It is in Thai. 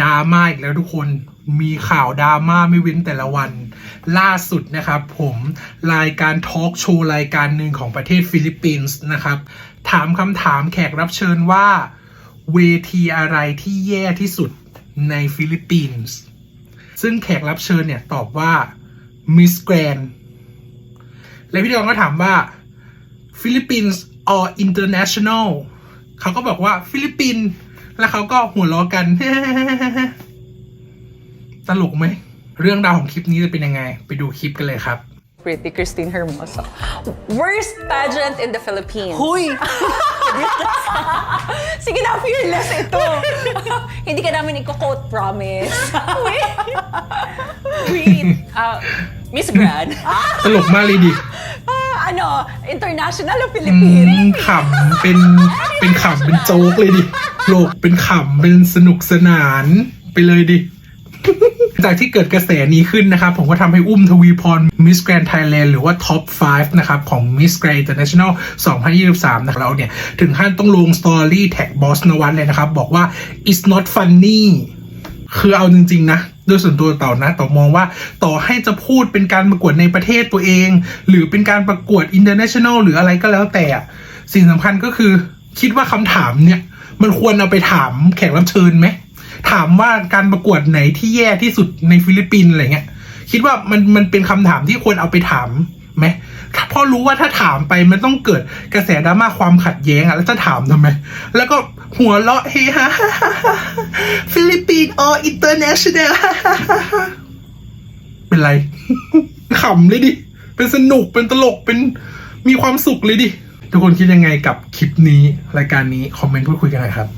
ดราม่าอีกแล้วทุกคนมีข่าวดราม่าไม่เว้นแต่ละวัน ล่าสุดนะครับผมรายการทอล์กโชว์รายการหนึ่งของประเทศฟิลิปปินส์นะครับ ถามคำถามแขกรับเชิญว่า เวทีอะไรที่แย่ที่สุดในฟิลิปปินส์ซึ่งแขกรับเชิญเนี่ยตอบว่า Miss Grand และพี่ดอนก็ถามว่าฟิลิปปินส์ or international เขาก็บอกว่าฟิลิปปินส์ แล้วเขาก็หัวเราะกัน ตลกไหม เรื่องราวของคลิปนี้จะเป็นยังไง ไปดูคลิปกันเลยครับ Pretty Christine Hermoso. Worst pageant in the Philippines. Huy! Sige na, fearless ito. Hindi ka namin i-quote, promise. Wait. Uh, Miss Grand. ตลกมากเลยดิ Ah, ano, international o อื Philippines? มขำเป็นเป็นขำเป็นโจ๊กเลยดิโลกเป็นขำเป็นสนุกสนานไปเลยดิ จากที่เกิดกระแสนี้ขึ้นนะครับ ผมก็ทำให้อุ้มทวีพร Miss Grand Thailand หรือว่า Top 5 นะครับ ของ Miss Grand International 2023 นะครับเราเนี่ย ถึงขั้นต้องลงสตอรี่แท็กบอสนวัตเลยนะครับ บอกว่า it's not funny คือเอาจริง ๆ นะโดยส่วนตัวเต่านะต่อมองว่าต่อให้จะพูดเป็นการประกวดในประเทศตัวเอง หรือเป็นการประกวด international หรืออะไรก็แล้วแต่สิ่งสำคัญก็คือคิดว่าคำถามเนี่ย มันควรเอาไปถามแขกรับเชิญไหม ถามว่าการประกวดไหนที่แย่ที่สุดในฟิลิปปินส์อะไรเงี้ยคิดว่ามันมันเป็นคำถามที่ควรเอาไปถามไหมเพราะรู้ว่าถ้าถามไปมันต้องเกิดกระแสดราม่าความขัดแย้งอะแล้วจะถามทำไม แล้วก็ หัวเราะเฮฮาฟิลิปปินส์อออินเตอร์เนชั่นแนลเป็นไรขำเลยดิ เป็นสนุกเป็นตลกเป็นมีความสุขเลยดิ ทุกคนคิดยังไงกับคลิปนี้ รายการนี้ คอมเมนต์พูดคุยกันหน่อยครับ